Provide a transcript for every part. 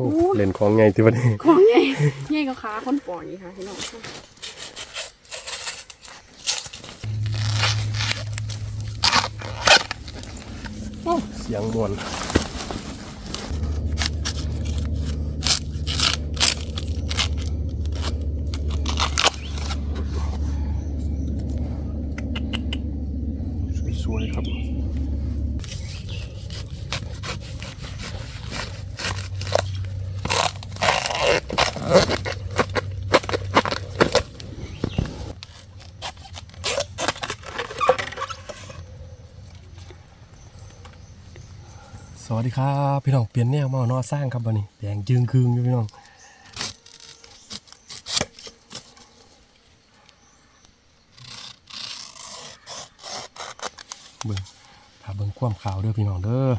อ้เล่นของไงที่วันนี้ของใหญ่ใหญ่ก็ขาคนปล่อยค่ะพี่น้องเสียงมวนสวยๆครับ สวัสดีครับพี่น้องเปลี่ยนแนวมาเอานอสร้างครับวันนี้แดงจึงคืงอยู่พี่น้องเบิ่งถ้าเบิ่งความขาวเด้อพี่น้องเด้อ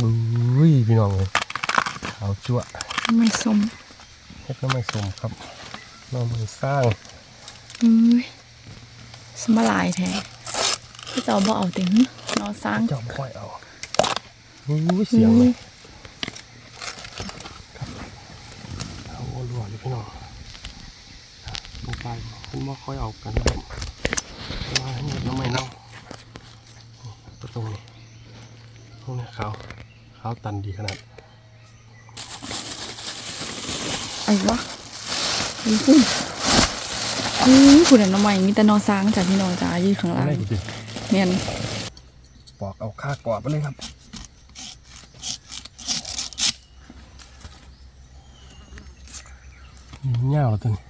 อุ้ย พี่น้องเลยขาวจั่วไม่สมเฮ็ดน้ำไม่สมครับน้ำมันสร้างอุ้ยสมาลายแท้พี่เจ้าบ่เอาถึงนอสร้างจอมค่อยเอาอู้ยเสียงเลยครับเอาล้วนเลยพี่น้องลงไปขึ้นมาค่อยเอากันครับมาให้เห็ดน้ำไม่เน่านี่ประตูนี่ตรงนี้ขาว ขาวตันดีขนาดไอ้วะนี่คุณอุ้ยคุณน้ำใหม่มีแต่นอสร้างจ้ะพี่น้องจ้ายืดข้างล่างไม่ดิเนียนปอกเอาข้ากรอบไปเลยครับนี่เงาแล้วตัวนี้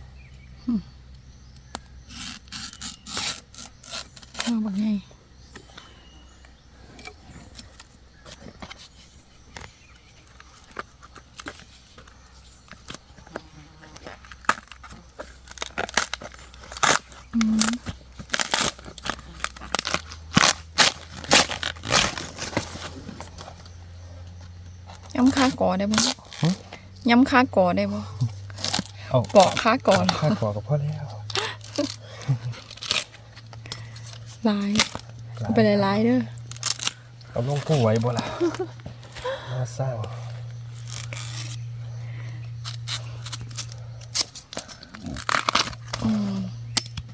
เอาบักไงอืมย้ำค่าก อได้บ่ย้ำค่ากอได้บ่เอาเกาะค่ากอเหรอข้ากรอบกับพ่อแล้วลายเอาไปหลายๆเด้อเอาลงผู้ไว้บ่ล่ะมาสร้างอืม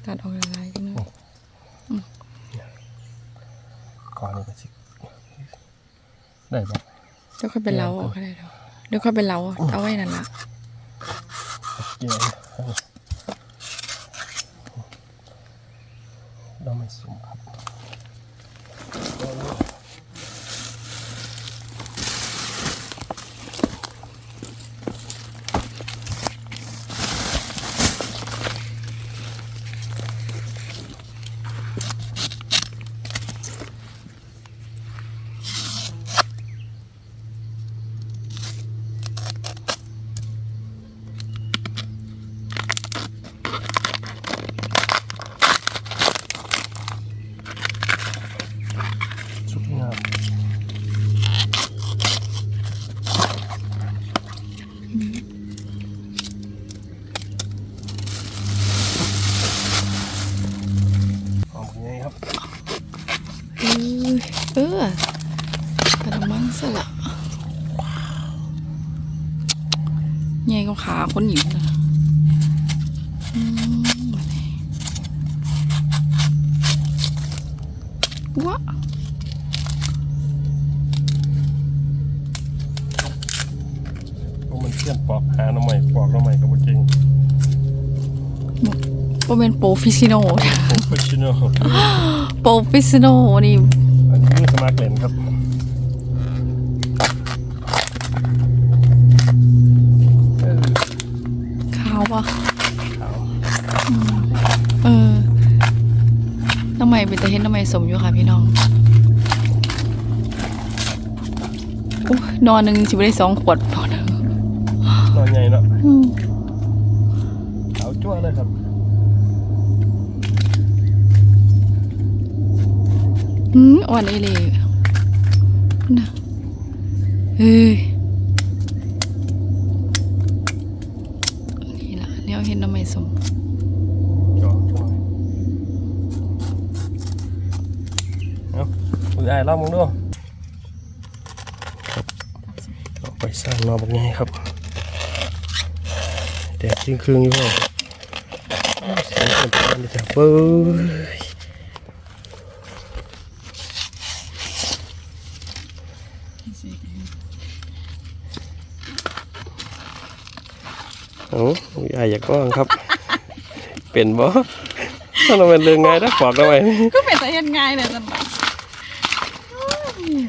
ตัดออกหลายๆกันเนอะก่อนนี่ก็สิได้บ่เดี๋ยวค่อยเป็นเล้าออกก็ได้เดี๋ยวเดี๋ยวค่อยเป็นเล้าเอาไว้นั่นละ เยวเราไม่สุ่มครับสุดงามหอมยังไงครับ เออเออกระมังสละใหญ่ก็ขาคนหญิงนะอืมมาเลย ว้าพวกมันเชี่ยนปอกหาหน้ำใหม่ปอกหน้ำใหม่กับว่าเก่งว่าเป็นโปรฟิชิโนโปรเฟชชั่นอลโปรฟิชิโนนี่ อันนี้มือสมัครเล่นครับเออขาวปะขาวเออน้ำ ใหม่เป็นแต่เห็นน้ำใหม่สมอยู่ค่ะพี่น้องอุ๊ยนอนหนึ่งสิบได้สองขวดพอนะนอนใหญ่เนาะอืมขาวจ้วเลยครับอืมอ่อนเอเลยนะเฮ้ยนี่ละแนวเห็นหน้ำไม้สม ยายเล่ามึงดูครับเอาไปสร้างนอบักไงครับแดดจริงคืนอยู่เสียงคนตามเลยจ้ะเบ้ยโอ้คุณยายอยากว่างครับ เป็นบ่ถ้าเราเป็นเรื่องไงนะบอกกันไว้ก็เป็นแต่เห็นง่ายเลยจันบ่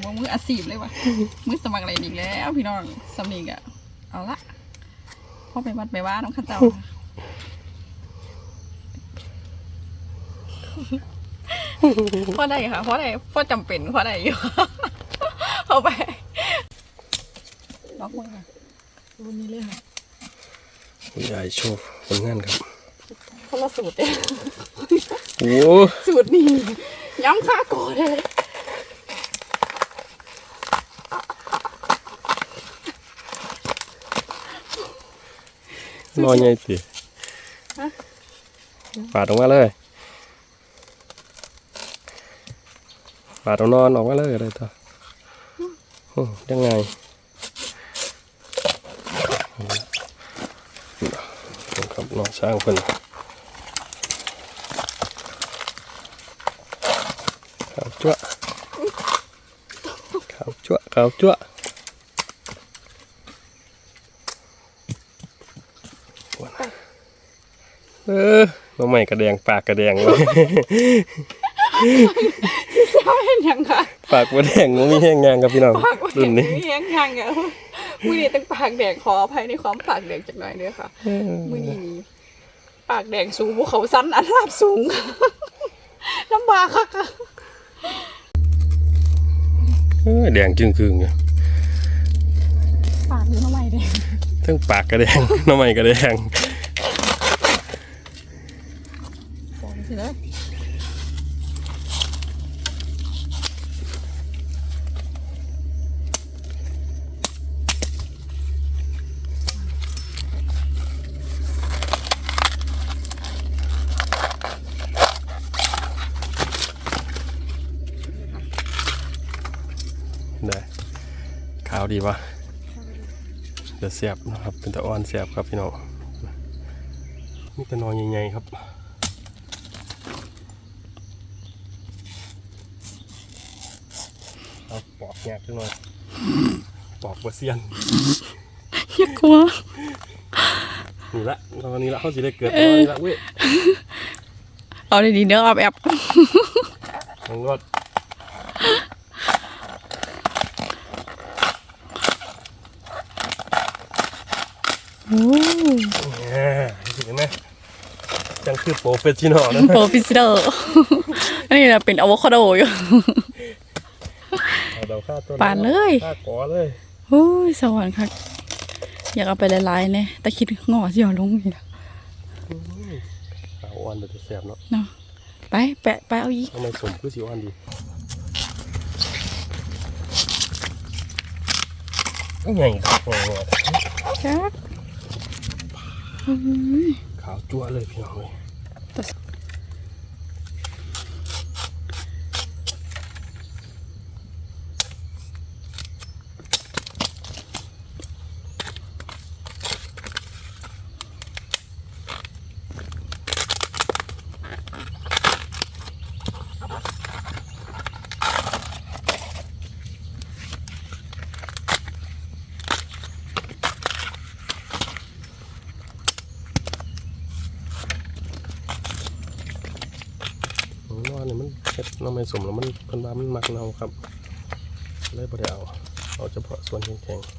ว่ามืออาชีพเลยว่ะมือสมัครอะไรอีกแล้วพี่น้องสำนีกอะเอาละพ่อไปวัดไปว่าน้องข้าเจ้าพ่อได้ค่ะพ่อได้พ่อจำเป็นพ่อได้อยู่เอาไปล็อกมือค่ะรุ่นนี้เลยค่ะคุณยายโชว์ผลงานครับคนละสูตรเองโอ้สูตรนี้ย้ำค่าโกเลย นอนไงสิปาดออกมาเลยปาดเอานอนออกมาเลยอะไรต่ออืมยังไงครับน้องสร้างเพิ่นขาวจั่วขาวจั่วขาวจั่ว ออน้องใหม่กระแดงปากกระแดงเลยเจ้าเห็นยังค่ะปากกระแดงมันมีแห้งงานครับพี่น้องปากว่ารุ่นนี้เลี้ยงยังอะมือนี้ต้องปากแดงขออภัยในความปากแดงจากหน่อยเด้อค่ะมือนี้ปากแดงสูงภูเขาสั้นอันราบสูงลำบากค่ะเออแดงจึงคืงอยู่ปากอยู่ทำไมแดงทั้งปากกระแดงน้องใหม่กระแดง บอกสิเลยได้ขาวดีปะเดี๋ยวเสียบนะครับ เป็นตะอ่อนเสียบครับพี่น้องนี่ตะนอนใหญ่ๆครับเอาปอก แงกจังหน่อยปอกเบอร์เซียนอย่ากลัวนี่ละตอนนี้ละเขาสิได้เกิดตอนนี้ละเว้ยเอาดีๆเด้ออับแอบทั้งรถโอ้แหมเห็นไหมจังคือโปรเฟชชั่นอลนะโปรฟิสเดอร์อันนี้นะเป็นอะโวคาโดอยู่ เอาดาวค่าต้นปานเลย ค่ากอเลยโอ้ยสวรรค์ค่ะ อยากเอาไปละลายๆเนี่ยแต่คิดงอสิเอาลงนี่นะขาวอ่อนแต่แสบเนาะเนาะไปแปะไปเอาอีกทำไมสมคือสีอ่อนดีใหญ่ครับโอ้โหชักโอ้ยขาวจั่วเลยพี่น้องเลย แต่ ผมว่าเนี่ยมันเฮ็ด น้ำไม่สมแล้วมันเพิ่นว่ามันมักเน่าครับ เลยบ่ได้เอาเอาเฉพาะส่วนแข็งๆ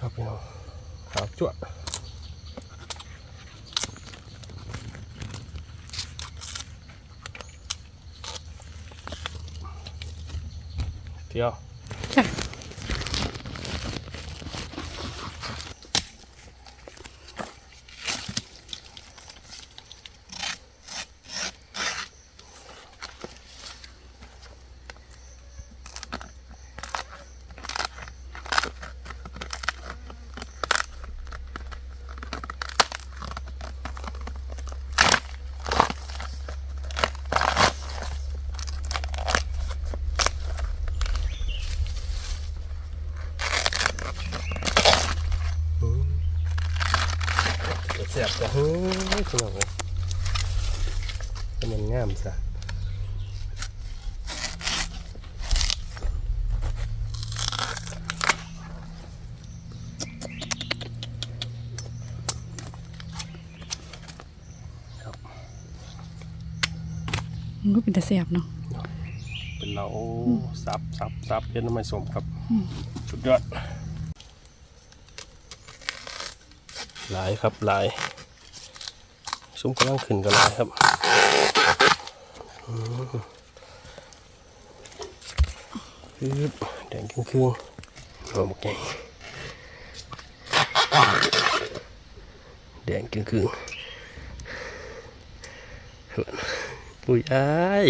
ครับพี่น้องขาวจั่วเที่ยว จ้ะ สียบ จะเฮ้ยพี่น้องเลยให้มันงามซะมันก็เป็นแต่แสบเนาะ เป็นเราซับซับซับเย็นน้ำมันสมครับอืมสุดยอด หลายครับหลาย ซุ้มกำลังขึ้นกันหลายครับอืมฮึบแดงครึ่งครึ่งๆรวมแกงแดงครึ่งครึ่งๆปุยอ้าย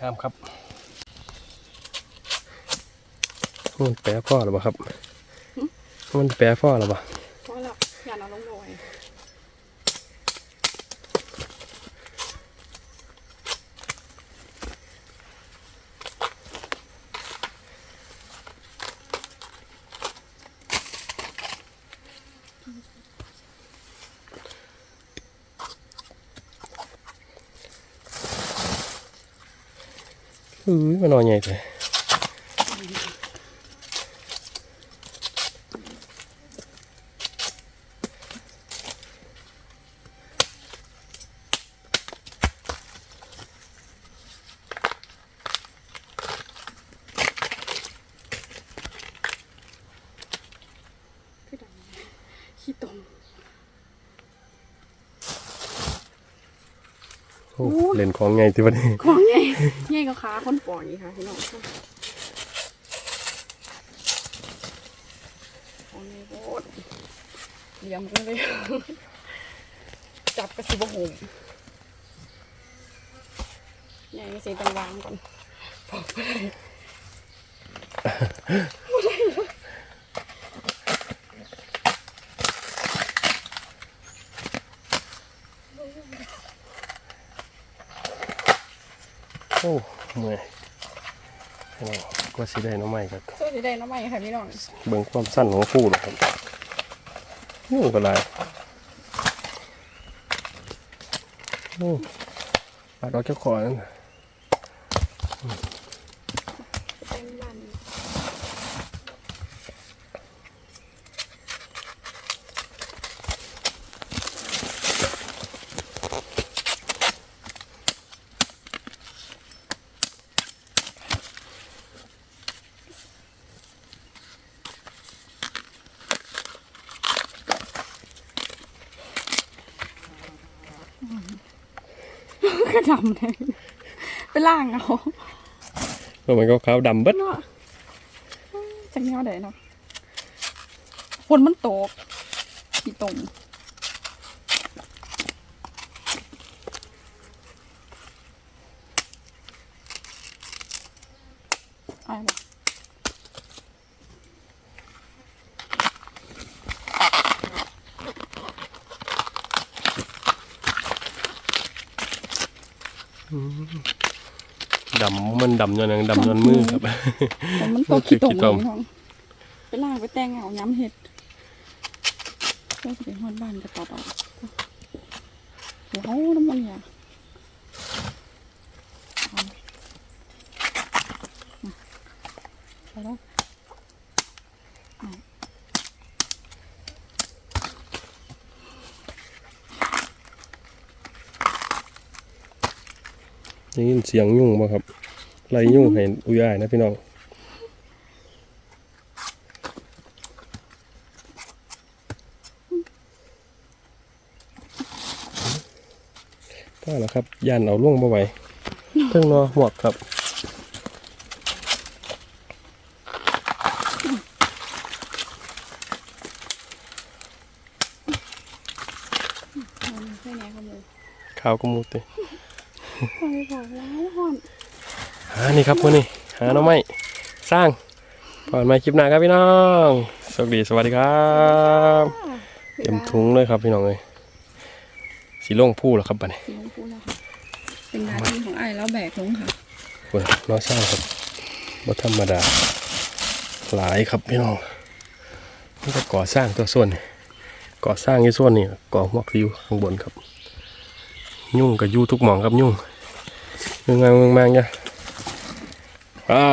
ครับครับมันแปรพ่อหรือเปล่าครับมันแปรพ่อหรือเปล่าเพราะเราอย่าเอาลงบ่อย อุ้ยมันนอนใหญ่เลยขี้ตม อ้เล่นของไงที่วันนี้ของใหญ่ใหญ่กับขาคนปล่อยค่ะพี่น้องค่ะของใหญ่โคตรเลี้ยงมันเลยจับกระสิบหุ่มใหญ่สิต้องวางก่อนบอกไปเลย โอ้เมื่อยพี่น้องก็สิได้หน้องใหม่ครับช่วยสิได้น้ำใหม่ค่ะพี่น้องเบิ่งความสั้นของคู่หรอกครับโอ้ก็หลายโอ้ปาดออกเจ้าขอนั่น กระดำเลยไปล่างเอาก็มันก็ขาวดำเบิดเนาะจังแนวไหนเนาะฝนมันตกพี่ตม ดำมันดำจนยังดำจนมือครับฝนมันตกขี้ตมขี้ตมพี่น้องไปล่างไปแต่งเอาย้ำเห็ดเพื่อจะไปฮอดบ้านกระตัดออกเดี๋ยวเอาน้ำมันอย่าเอา นี้เสียงยุ่งบ่ครับไรยุ่งให้อุยอ้ายนะพี่น้องก็แล้วครับยันเอาล่วงบ่ไหวเพิ่งนอหวกครับข้าวก็มูเต้ ห่อนหานี่ครับพวกนี้หาหน้องไม้สร้างผ่านมาคลิปหน้าครับพี่น้องสวัสดีสวัสดีครับเต็มถุงเลยครับพี่น้องเลยสีลงผู้แล้วครับบัดนี้สีชมพูแล้วค่ะเป็นหน้าที่ของไอ้ายแล้วแบกลงค่ะคุณน้องสร้างครับบ่ธรรมดา หลายครับพี่น้องนี่ก็ก่อสร้างตัวส่วนนี่ก่อสร้างที่ส่วนนี่ก่อหมวกที่อยู่ข้างบนครับ ยุ่งกับยู่ทุกหมองครับยุ่ง ยุ่งงานมึงมางจ้ะอ่า